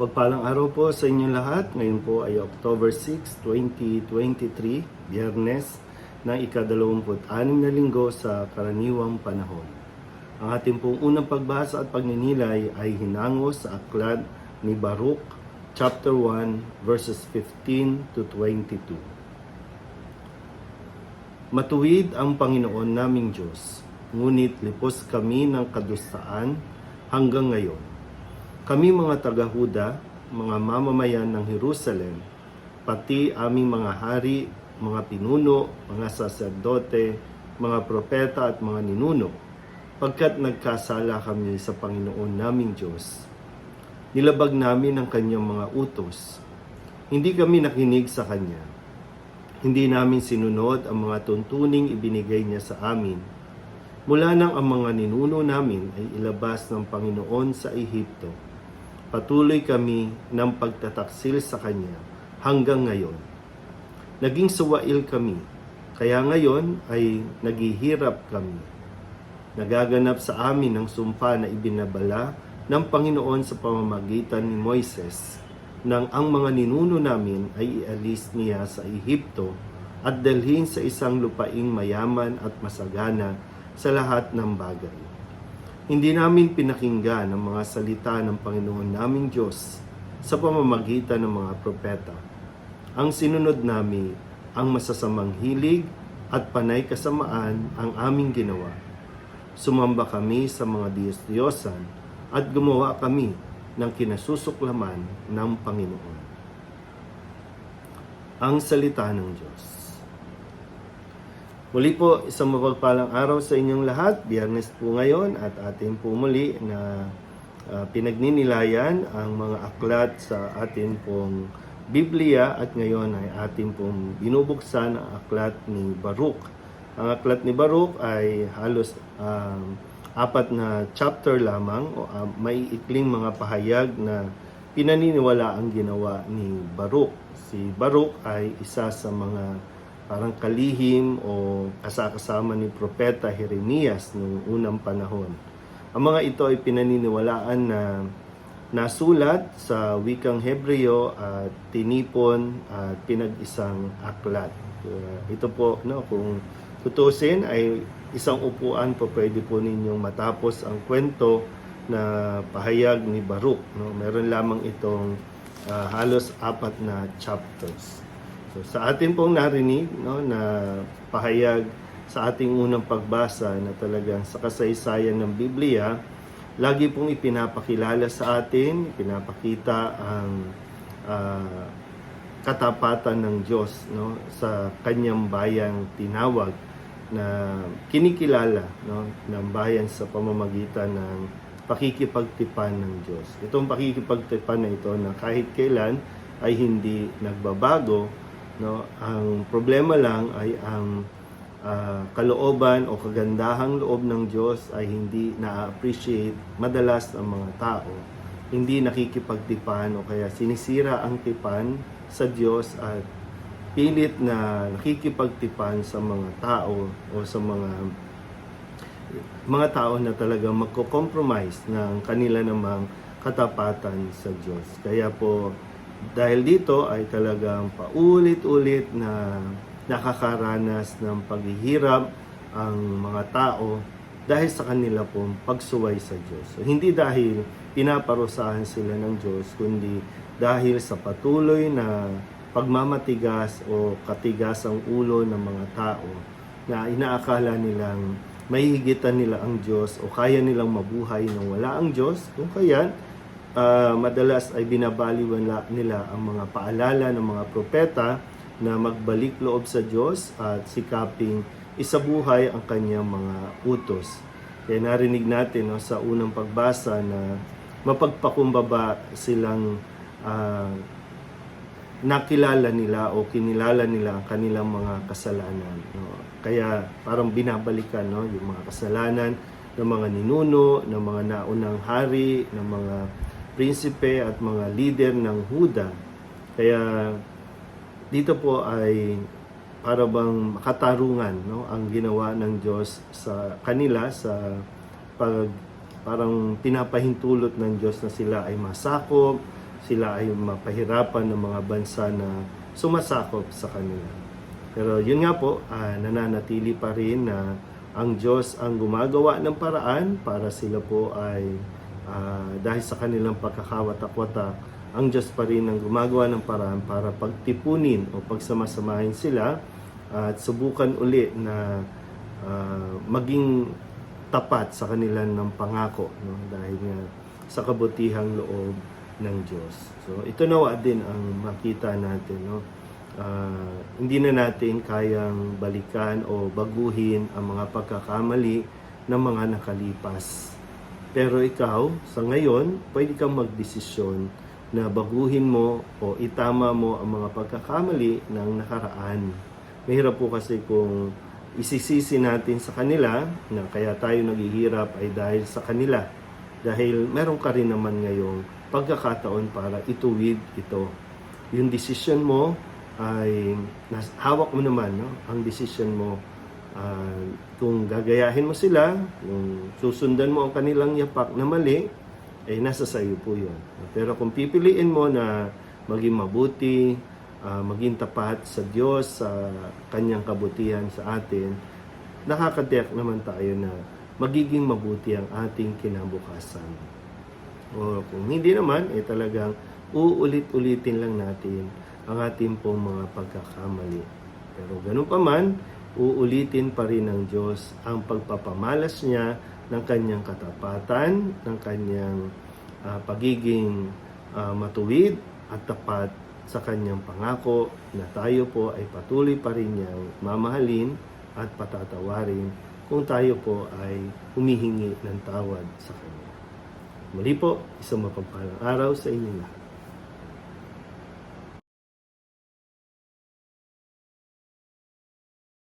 Mapagpalang araw po sa inyo lahat. Ngayon po ay October 6, 2023, Biyernes ng ikadalawamput-anim na linggo sa karaniwang panahon. Ang ating pong unang pagbasa at pagninilay ay hinango sa aklat ni Baruch, chapter 1, verses 15 to 22. Matuwid ang Panginoon naming Diyos, ngunit lipos kami ng kadustaan hanggang ngayon. Kami mga taga-Huda, mga mamamayan ng Jerusalem, pati aming mga hari, mga pinuno, mga saserdote, mga propeta at mga ninuno, pagkat nagkasala kami sa Panginoon naming Diyos. Nilabag namin ang kanyang mga utos. Hindi kami nakinig sa kanya. Hindi namin sinunod ang mga tuntuning ibinigay niya sa amin. Mula nang ang mga ninuno namin ay ilabas ng Panginoon sa Ehipto, patuloy kami ng pagtataksil sa Kanya hanggang ngayon. Naging suwail kami, kaya ngayon ay naghihirap kami. Nagaganap sa amin ang sumpa na ibinabala ng Panginoon sa pamamagitan ni Moises nang ang mga ninuno namin ay ialis niya sa Ehipto at dalhin sa isang lupaing mayaman at masagana sa lahat ng bagay. Hindi namin pinakinggan ang mga salita ng Panginoon naming Diyos sa pamamagitan ng mga propeta. Ang sinunod namin ang masasamang hilig at panay kasamaan ang aming ginawa. Sumamba kami sa mga Diyos-Diyosan at gumawa kami ng kinasusuklaman ng Panginoon. Ang salita ng Diyos. Muli po, isang mapagpalang araw sa inyong lahat. Biyernes po ngayon at atin po muli na uh, pinagninilayan ang mga aklat sa atin pong Biblia at ngayon ay atin pong binubuksan ang aklat ni Baruch. Ang aklat ni Baruch ay halos um, apat na chapter lamang o uh, may ikling mga pahayag na pinaniniwala ang ginawa ni Baruch. Si Baruch ay isa sa mga parang kalihim o kasakasama ni Propeta Jeremias noong unang panahon. Ang mga ito ay pinaniniwalaan na nasulat sa wikang Hebreo at tinipon at pinag-isang aklat. Uh, ito po, no, kung tutusin ay isang upuan po pwede po ninyong matapos ang kwento na pahayag ni Baruch. No? Meron lamang itong uh, halos apat na chapters. So, sa atin pong narinig no, na pahayag sa ating unang pagbasa na talagang sa kasaysayan ng Biblia, lagi pong ipinapakilala sa atin, pinapakita ang uh, katapatan ng Diyos no, sa kanyang bayang tinawag na kinikilala no, ng bayan sa pamamagitan ng pakikipagtipan ng Diyos. Itong pakikipagtipan na ito na kahit kailan ay hindi nagbabago, No, ang problema lang ay ang uh, kalooban o kagandahang loob ng Diyos ay hindi na-appreciate madalas ng mga tao. Hindi nakikipagtipan o kaya sinisira ang tipan sa Diyos at pilit na nakikipagtipan sa mga tao o sa mga mga tao na talagang magko-compromise ng kanila namang katapatan sa Diyos. Kaya po dahil dito ay talagang paulit-ulit na nakakaranas ng paghihirap ang mga tao dahil sa kanila pong pagsuway sa Diyos. So, hindi dahil pinaparusahan sila ng Diyos, kundi dahil sa patuloy na pagmamatigas o katigas ang ulo ng mga tao na inaakala nilang mahihigitan nila ang Diyos o kaya nilang mabuhay nang wala ang Diyos, kung kaya uh, madalas ay binabaliwan nila ang mga paalala ng mga propeta na magbalik loob sa Diyos at sikaping isabuhay ang kanyang mga utos. Kaya narinig natin no, sa unang pagbasa na mapagpakumbaba silang uh, nakilala nila o kinilala nila ang kanilang mga kasalanan. No? Kaya parang binabalikan no, yung mga kasalanan ng mga ninuno, ng mga naunang hari, ng mga prinsipe at mga leader ng Huda. Kaya dito po ay para bang katarungan no ang ginawa ng Diyos sa kanila sa pag parang pinapahintulot ng Diyos na sila ay masakop sila ay mapahirapan ng mga bansa na sumasakop sa kanila. Pero yun nga po, ah, nananatili pa rin na ang Diyos ang gumagawa ng paraan para sila po ay ah, dahil sa kanilang pagkakawatak-watak, ang Diyos pa rin ang gumagawa ng paraan para pagtipunin o pagsamasamahin sila at subukan uli na ah, maging tapat sa kanilang ng pangako no? dahil nga sa kabutihang loob ng Diyos. So ito nawa din ang makita natin no. Ah, hindi na natin kayang balikan o baguhin ang mga pagkakamali ng mga nakalipas. Pero ikaw, sa ngayon, pwede kang magdesisyon na baguhin mo o itama mo ang mga pagkakamali ng nakaraan. Mahirap po kasi kung isisisi natin sa kanila na kaya tayo naghihirap ay dahil sa kanila. Dahil meron ka rin naman ngayong pagkakataon para ituwid ito. Yung decision mo ay hawak mo naman no? ang decision mo Ah, kung gagayahin mo sila, kung susundan mo ang kanilang yapak na mali, eh nasa sa iyo po yun. Pero kung pipiliin mo na maging mabuti, ah, maging tapat sa Diyos, sa kanyang kabutihan sa atin, nakakatiyak naman tayo na magiging mabuti ang ating kinabukasan. O kung hindi naman, eh talagang uulit-ulitin lang natin ang ating pong mga pagkakamali. Pero ganun pa man, uulitin pa rin ng Diyos ang pagpapamalas niya ng kanyang katapatan, ng kanyang ah, pagiging ah, matuwid at tapat sa kanyang pangako na tayo po ay patuloy pa rin niyang mamahalin at patatawarin kung tayo po ay humihingi ng tawad sa Kanya. Muli po, isang mapagpalang araw sa inyo lahat.